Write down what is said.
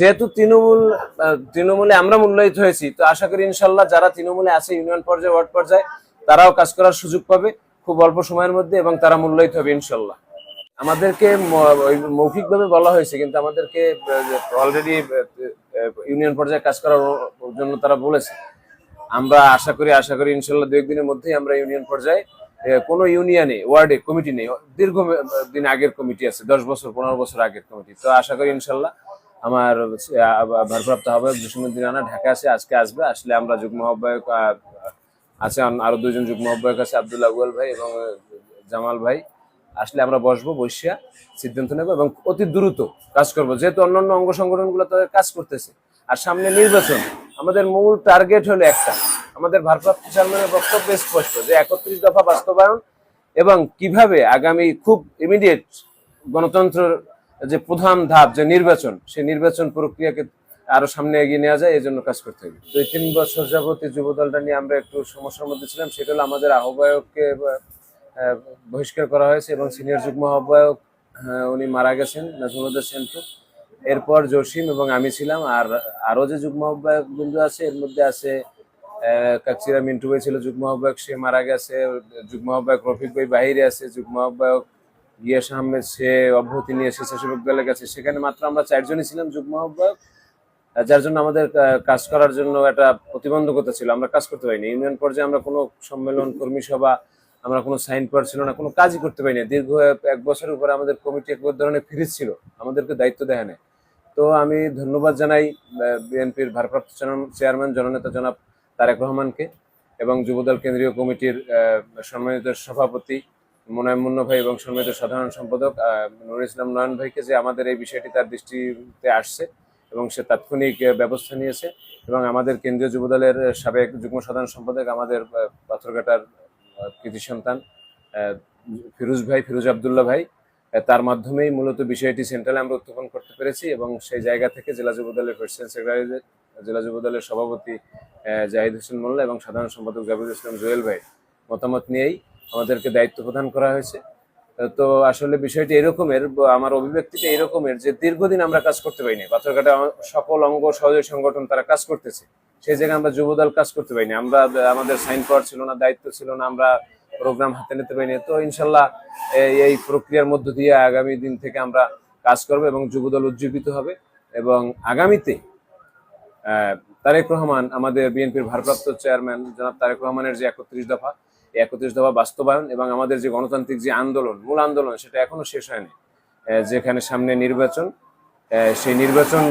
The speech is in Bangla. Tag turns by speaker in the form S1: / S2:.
S1: যেহেতু তৃণমূল তৃণমূলে আমরা মূল্যায়িত হয়েছি, তো আশা করি ইনশাল্লাহ যারা তৃণমূলে আছে, ইউনিয়ন পর্যায়ে, ওয়ার্ড পর্যায়ে, তারাও কাজ করার সুযোগ পাবে খুব অল্প সময়ের মধ্যে এবং তারা মূল্যায়িত হবে ইনশাল্লাহ। আমাদেরকে মৌখিকভাবে বলা হয়েছে, কিন্তু আমাদেরকে অলরেডি ইউনিয়ন পর্যায়ে কাজ করার জন্য তারা বলেছে। আমরা আশা করি আশা করি ইনশাল্লাহ দু একদিনের মধ্যেই আমরা ইউনিয়ন পর্যায়ে কোনো ইউনিয়নে, ওয়ার্ডে কমিটি নেই, দীর্ঘ দিন আগের কমিটি আছে, দশ বছর, পনেরো বছর আগের কমিটি, তো আশা করি ইনশাল্লাহ আমার ভারপ্রাপ্ত আহ্বায়ক জসিমুদ্দিন রানা ঢাকা আছে আজকে আসবে। আসলে আমরা যুগ্ম আহ্বায়ক আছে আরও দুজন যুগ্ম আহ্বায়ক আছে, আব্দুল আগুয়াল ভাই এবং জামাল ভাই। আসলে আমরা বসবো, বসিয়া সিদ্ধান্ত নেব এবং অতি দ্রুত কাজ করব। যেহেতু অন্যান্য অঙ্গ সংগঠনগুলো তাদের কাজ করতেছে। আর সামনে নির্বাচন, আমাদের মূল টার্গেট হলো একটা। আমাদের ভারপ্রাপ্ত চেয়ারম্যানের বক্তব্য স্পষ্ট, যে একত্রিশ দফা বাস্তবায়ন এবং কীভাবে আগামী খুব ইমিডিয়েট গণতন্ত্রের যে প্রধান ধাপ, যে নির্বাচন, সেই নির্বাচন প্রক্রিয়াকে আরও সামনে এগিয়ে নেওয়া যায় এই জন্য কাজ করতে হবে। দুই তিন বছর যাবত যুব দলটা নিয়ে আমরা একটু সমস্যার মধ্যে ছিলাম, সেটা হলো আমাদের আহ্বায়ককে বহিষ্কার করা হয়েছে এবং সিনিয়র যুগ্ম আহ্বায়ক উনি মারা গেছেন নাজমুল্লাহ সেন্টু এরপর জসিম এবং আমি ছিলাম, আর আরও যে যুগ্ম আহ্বায়ক বিন্দু আছে, এর মধ্যে আছে কাকচিরা মিন্টু ভাই ছিল যুগ্ম আহ্বায়ক, সে মারা গেছে। যুগ্ম আহ্বায়ক রফিক ভাই বাহিরে আছে, যুগ্ম আহ্বায়ক গিয়াস আহমেদ সে অব্যাহতি নিয়ে স্বেচ্ছাসেবক দলে কাছে। সেখানে মাত্র আমরা চারজনই ছিলাম যুগ্ম আহ্বায়ক যার জন্য আমাদের কাজ করার জন্য একটা প্রতিবন্ধকতা ছিল। আমরা কাজ করতে পারিনি। ইউনিয়ন পর্যায়ে আমরা কোনো সম্মেলন, কর্মী সভা, আমরা কোনো সাইন পাওয়ার ছিল না, কোনো কাজই করতে পারিনি। দীর্ঘ এক- বছরের উপরে আমাদের কমিটি এক ধরনের ফ্রিজ ছিল। আমাদেরকে দায়িত্ব দেয় না তো আমি ধন্যবাদ জানাই বিএনপির ভারপ্রাপ্ত চেয়ারম্যান- জননেতা জনাব তারেক রহমানকে এবং যুবদল কেন্দ্রীয় কমিটির সম্মানিত সভাপতি মোনায়েম মুন্ন ভাই এবং সম্মানিত সাধারণ সম্পাদক নুরুল ইসলাম নয়ন ভাইকে যে আমাদের এই বিষয়টি তার দৃষ্টিতে আসছে এবং সে তাৎক্ষণিক ব্যবস্থা নিয়েছে এবং আমাদের কেন্দ্রীয় যুবদলের সাবেক যুগ্ম সাধারণ সম্পাদক, আমাদের পাথরঘাটার কৃতি সন্তান ফিরোজ ভাই, ফিরোজ আবদুল্লাহ ভাই তার মাধ্যমেই মূলত বিষয়টি সেন্ট্রালে আমরা উত্থাপন করতে পেরেছি এবং সেই জায়গা থেকে জেলা যুবদলের প্রেসিডেন্ট সেক্রেটারি জেলা যুবদলের সভাপতি জাহিদ হোসেন মোল্লা এবং সাধারণ সম্পাদক জাবির ইসলাম জুয়েল ভাই মতামত নিয়েই আমাদেরকে দায়িত্ব প্রদান করা হয়েছে। তো আসলে বিষয়টি এরকমের, আমার অভিব্যক্তিটা এরকমের যে দীর্ঘদিন আমরা কাজ করতে পারিনি, পাথরঘাটা সকল অঙ্গ সহযোগী সংগঠন তারা কাজ করতেছে, সেই জায়গায় আমরা যুবদল কাজ করতে পারিনি। আমরা, আমাদের সাইন পাওয়ার ছিল না, দায়িত্ব ছিল না, আমরা প্রোগ্রাম হাতে নিতে পারিনি। তো ইনশাল্লাহ এই প্রক্রিয়ার মধ্য দিয়ে আগামী দিন থেকে আমরা কাজ করব এবং যুবদল উজ্জীবিত হবে এবং আগামীতে তারেক রহমান, আমাদের বিএনপির ভারপ্রাপ্ত চেয়ারম্যান জনাব তারেক রহমানের যে একত্রিশ দফা একত্রিশ দফা বাস্তবায়ন এবং আমাদের যে গণতান্ত্রিক যে আন্দোলন, মূল আন্দোলন, সেটা এখনও শেষ হয়নি। যেখানে সামনে নির্বাচন সেই নির্বাচন